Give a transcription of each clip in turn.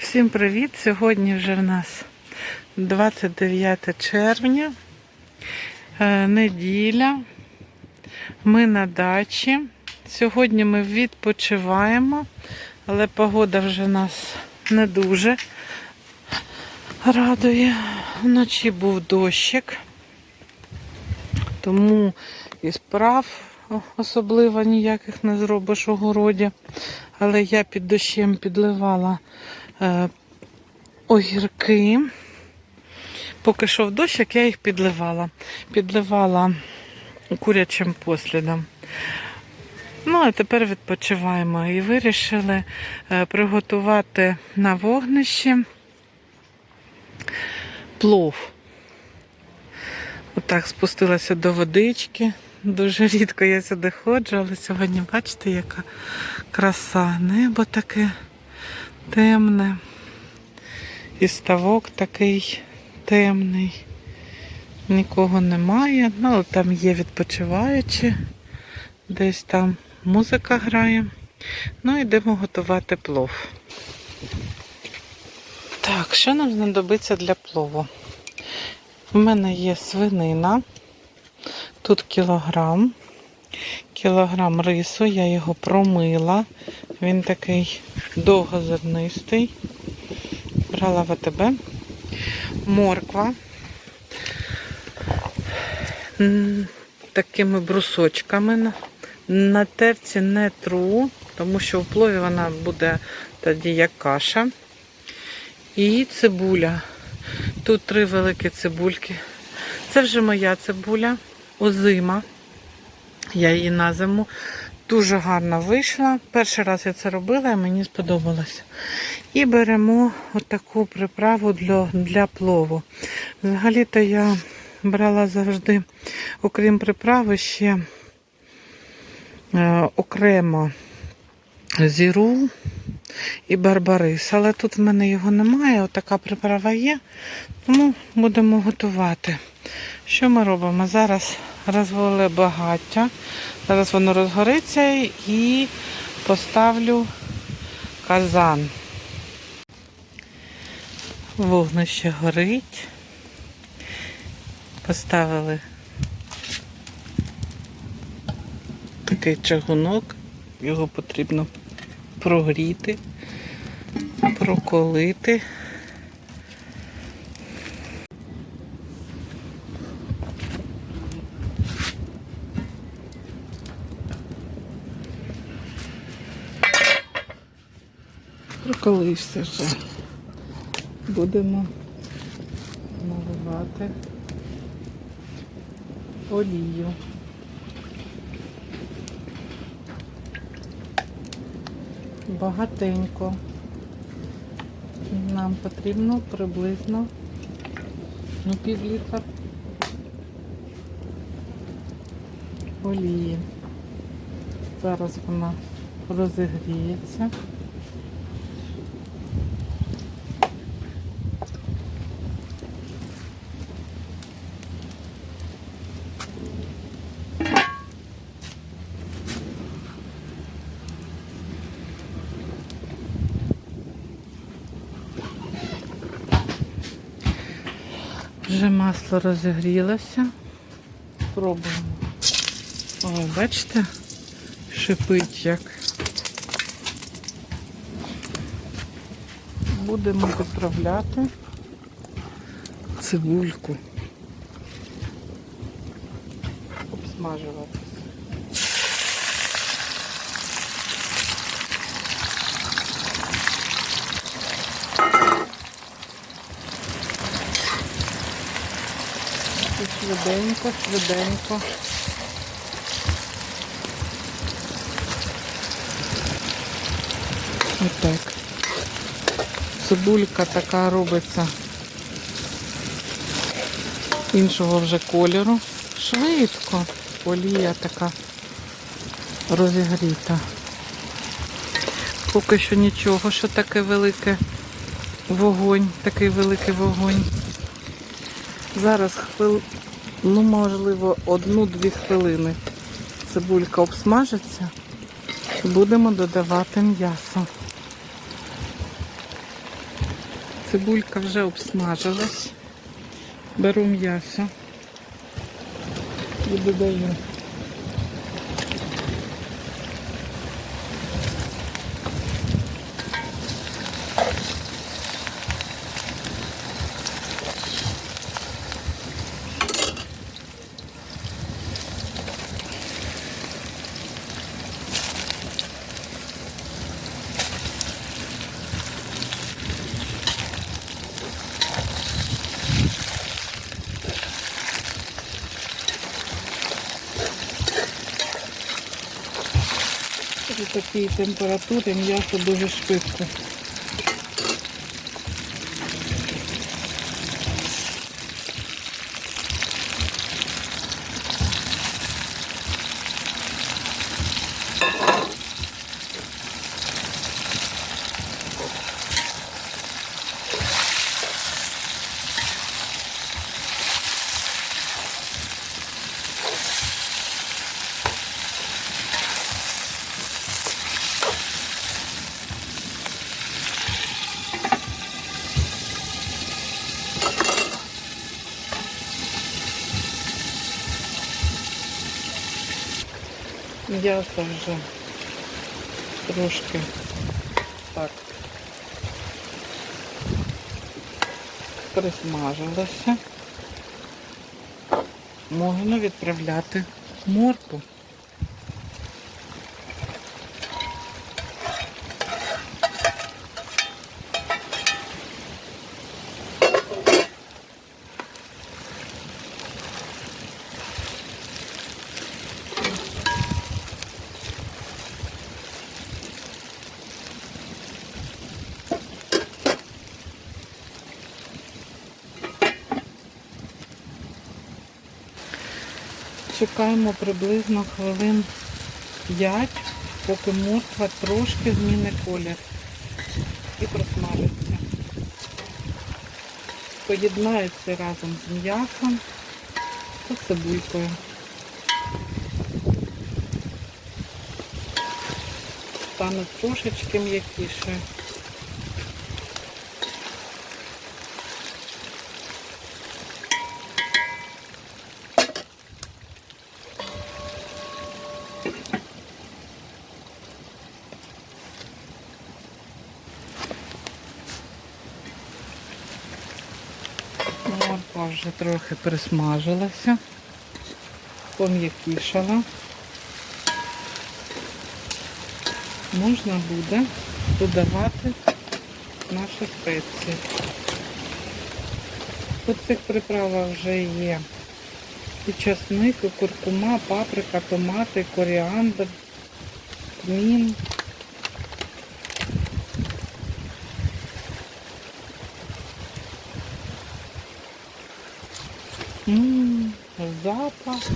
Всім привіт! Сьогодні вже в нас 29 червня, е, неділя. Ми на дачі. Сьогодні ми відпочиваємо, але погода вже нас не дуже радує. Вночі був дощик, тому і справ особливо ніяких не зробиш у городі. Але я під дощем підливала огірки. Поки йшов дощик, я їх підливала. Підливала курячим послідом. Ну, а тепер відпочиваємо і вирішили е, приготувати на вогнищі плов. Отак спустилася до водички. Дуже рідко я сюди ходжу, але сьогодні бачите, яка краса. Небо таке темне. І ставок такий темний. Нікого немає. Ну, там є відпочиваючі. Десь там музика грає. Ну, йдемо готувати плов. Так, що нам знадобиться для плову? У мене є свинина. Тут кілограм. Кілограм рису, я його промила. Він такий довгозернистий. Брала в АТБ. Морква. Такими брусочками. На- На терці не тру, тому що в плові вона буде тоді як каша. І цибуля. Тут три великі цибульки. Це вже моя цибуля, озима. Я її на зиму. Дуже гарно вийшла. Перший раз я це робила і мені сподобалося. І беремо отаку приправу для, для плову. Взагалі-то я брала завжди, окрім приправи, ще е, окремо зіру і барбарис. Але тут в мене його немає, отака приправа є. Тому будемо готувати. Що ми робимо? Зараз розвели багаття. Зараз воно розгориться і поставлю казан. Вогнище горить. Поставили такий чагунок. Його потрібно прогріти, проколити. Проколився вже. Будемо наливати олію. Багатенько. Нам потрібно приблизно ну, пів літра олії. Зараз вона розігріється. Вже масло розігрілося. Пробуємо. О, бачите, шипить як. Будемо відправляти цибульку. Обсмажувати. І швиденько, швиденько. Отак. Цибулька така робиться іншого вже кольору. Швидко. Олія така розігріта. Поки що нічого, що таке велике вогонь, такий великий вогонь. Зараз хвил... ну, можливо, одну-дві хвилини цибулька обсмажиться і будемо додавати м'ясо. Цибулька вже обсмажилась. Беру м'ясо і додаю. Такій температурі м'ясо дуже швидко. М'ясо вже трошки так присмажилося. Можна відправляти морку. Чекаємо приблизно хвилин 5, поки морква трошки зміни колір і просмажиться. Поєднається разом з м'ясом та цибулькою. Стане трошечки м'якіше. Вже трохи присмажилася, пом'якішала. Можна буде додавати наші спеції. По цих приправах вже є і часник, і куркума, паприка, томати, коріандр, тмін. Ммм, запах.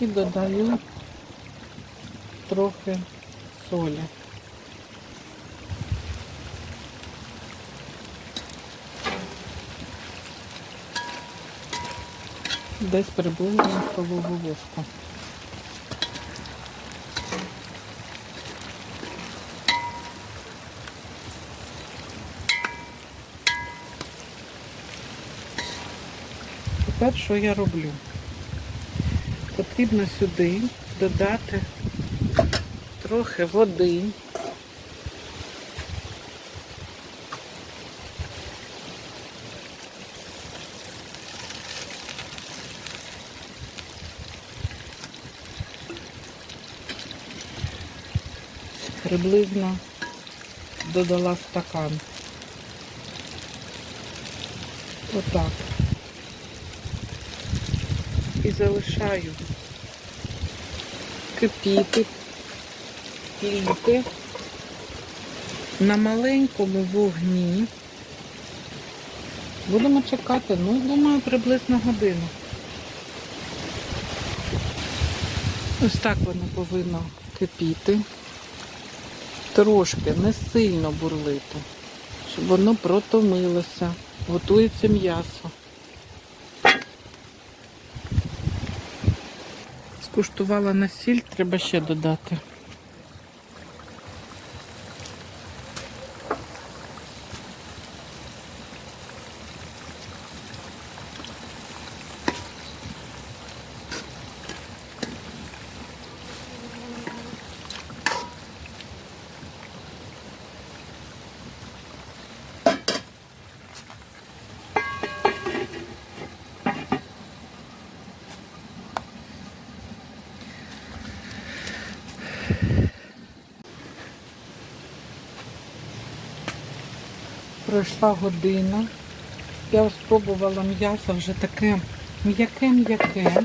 І додаю трохи солі. Десь приблизно столову ложку. Тепер що я роблю? Потрібно сюди додати трохи води. Приблизно додала стакан. Отак. І залишаю кипіти, кільки на маленькому вогні Будемо чекати, ну, думаю, приблизно годину. Ось так воно повинно кипіти. Трошки, не сильно бурлити, щоб воно протомилося. Готується м'ясо. Скуштувала на сіль, треба ще додати. Пройшла година. Я спробувала м'ясо вже таке м'яке-м'яке,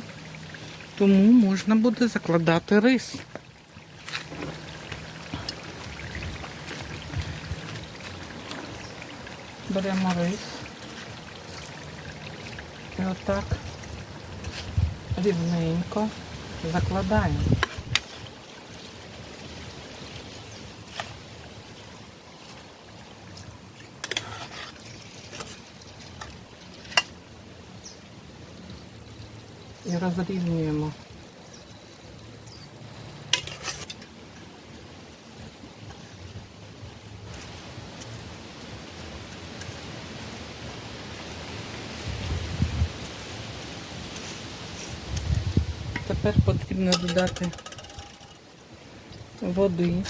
тому можна буде закладати рис. Беремо рис. І отак рівненько закладаємо. Розрівнюємо. Тепер потрібно додати води.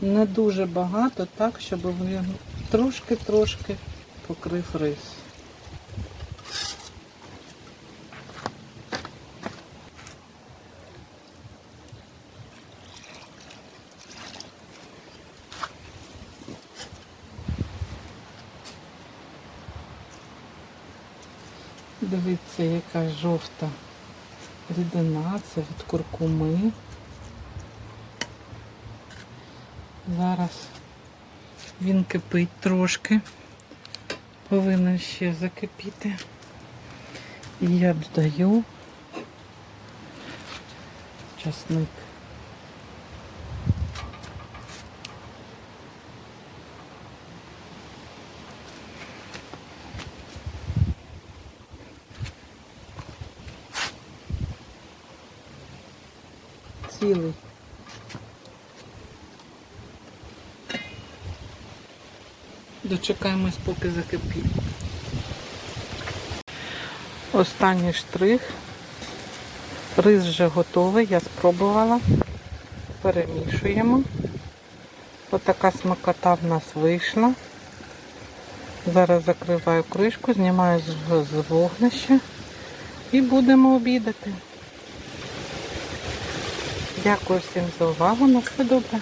Не дуже багато, так, щоб він трошки-трошки покрив рис. Дивіться, яка жовта рідина, це від куркуми. Зараз він кипить трошки, повинен ще закипіти. І я додаю часник. Цілий. Дочекаємось, поки закипить. Останній штрих. Рис вже готовий, я спробувала. Перемішуємо. Отака смакота в нас вийшла. Зараз закриваю кришку, знімаю з вогнища і будемо обідати. Дякую всім за увагу. На все добре.